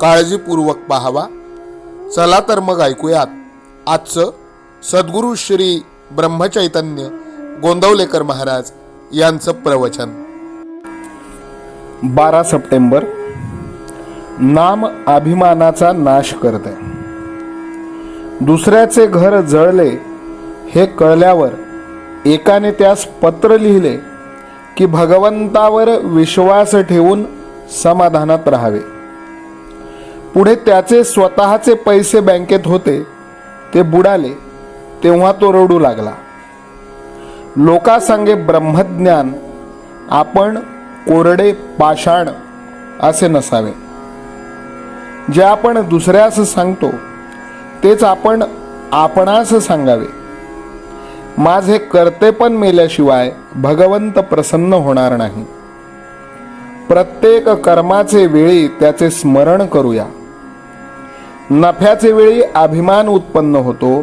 काळजीपूर्वक पाहावा. चला तर मग ऐकूयात. आजचं सद्गुरू श्री ब्रह्मचैतन्य गोंदवलेकर महाराज यांचं प्रवचन. बारा सप्टेंबर. नाम अभिमानाचा नाश करते. दुसऱ्याचे घर जळले हे कळल्यावर एकाने त्यास पत्र लिहिले की भगवंतावर विश्वास ठेवून समाधानात राहावे. पुढे त्याचे स्वतःचे पैसे बँकेत होते. ते बुडाले तेव्हा तो रडू लागला. लोकासांगे ब्रह्मज्ञान आपण कोरडे पाषाण असे नसावे. जे आपण दुसऱ्यास सांगतो तेच आपण आपणास सांगावे. माझे कर्तेपण मेल्याशिवाय भगवंत प्रसन्न होणार नाही. प्रत्येक कर्माचे वेळी त्याचे स्मरण करूया. नफ्याचे वेळी अभिमान उत्पन्न होतो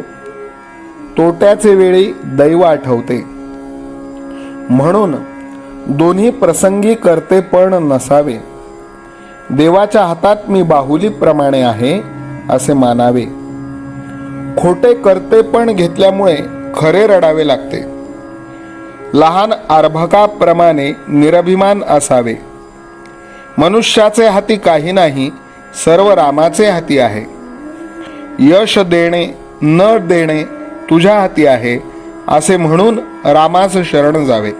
तोट्याचे वेळी दैव आठवते. म्हणून दोन्ही प्रसंगी कर्तेपण नसावे. देवाच्या हातात मी बाहुलीप्रमाणे आहे असे मानावे. खोटे करते पण घेतल्यामुळे खरे रडावे लागते. लहान अर्भकाप्रमाणे निरभिमान असावे. मनुष्याचे हाती काही नाही सर्व रामाचे हाती आहे. यश देणे न देणे तुझ्या हाती आहे असे म्हणून रामास शरण जावे.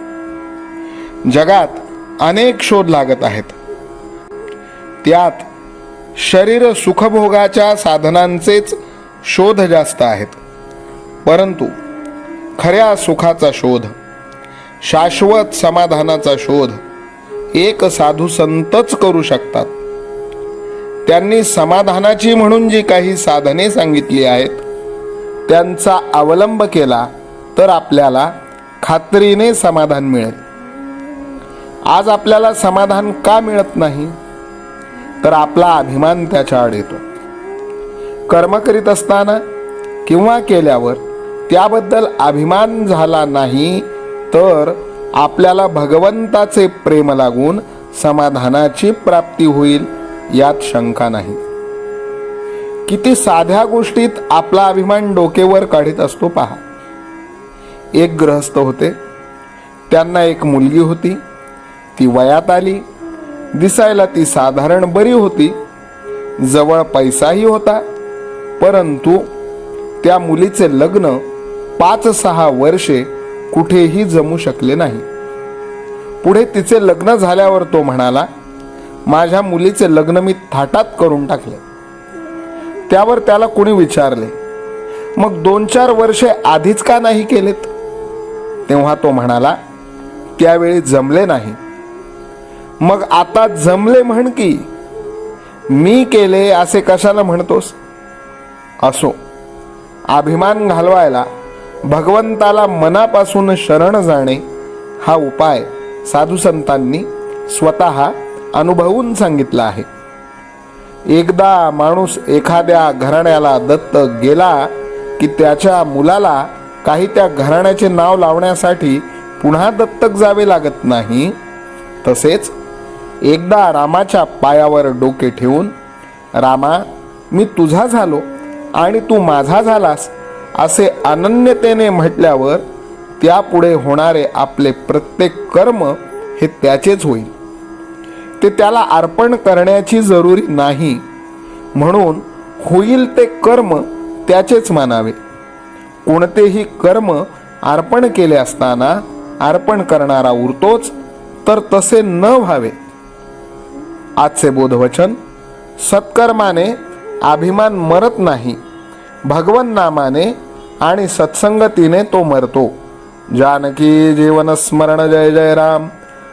जगात अनेक शोध लागत आहेत. त्यात शरीर सुखभोगाच्या साधनांचेच शोध जास्त आहेत. परंतु खऱ्या सुखाचा शोध शाश्वत समाधानाचा शोध एक साधू संतच करू शकतात. त्यांनी समाधानाची म्हणून जी काही साधने सांगितली आहेत त्यांचा अवलंब केला तर आपल्याला खात्रीने समाधान मिळेल. आज आपल्याला समाधान का मिळत नाही? तर आपला अभिमान त्याच्या आड येतो. कर्म करीत असताना किंवा केल्यावर त्याबद्दल अभिमान झाला नाही तर आपल्याला भगवंताचे प्रेम लागून समाधानाची प्राप्ती होईल. यात शंका नाही. किती साध्या गोष्टीत आपला अभिमान डोकेवर काढीत असतो पहा. एक ग्रहस्थ होते. त्यांना एक मुलगी होती. ती वयात आली. दिसायला ती साधारण बरी होती. जवळ पैसाही होता. परंतु त्या मुलीचे लग्न पाच सहा वर्षे कुठेही जमू शकले नाही. पुढे तिचे लग्न झाल्यावर तो म्हणाला माझ्या मुलीचे लग्न मी थाटात करून टाकले. त्यावर त्याला कुणी विचारले? मग दोन चार वर्षे आधीच का नाही केलेत? तेव्हा तो म्हणाला त्यावेळी जमले नाही. मग आता जमले म्हण की मी केले असे कशाला म्हणतोस? असो. अभिमान घालवायला भगवंताला मनापासून शरण जाणे हा उपाय साधू संतांनी स्वतः अनुभवून सांगितलं आहे. एकदा माणूस एखाद्या घराण्याला दत्तक गेला की त्याच्या मुलाला काही त्या घराण्याचे नाव लावण्यासाठी पुन्हा दत्तक जावे लागत नाही तसेच एकदा रामाच्या पायावर डोके ठेवून रामा मी तुझा झालो आणि तू माझा झालास असे अनन्यतेने म्हटल्यावर त्यापुढे होणारे आपले प्रत्येक कर्म हे त्याचेच होईल. ते त्याला अर्पण करण्याची जरुरी नाही. म्हणून होईल ते कर्म त्याचेच मानावे. कोणतेही कर्म अर्पण केले असताना अर्पण करणारा उरतोच तर तसे न व्हावे. आजचे बोधवचन सत्कर्माने अभिमान मरत नाही. भगवन नामाने आणि सत्संगतीने तो मरतो. जानकी जीवन स्मरण जय जय राम.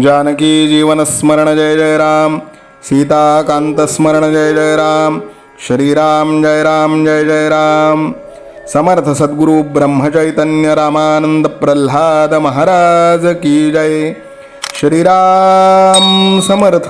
जानकी जीवन स्मरण जय जय राम। सीताकांत स्मरण जय जय राम। श्रीराम जय राम जय जय राम। समर्थ सद्गुरु ब्रह्मचैतन्य रामानंद प्रल्हाद महाराज की जय। श्रीराम समर्थ।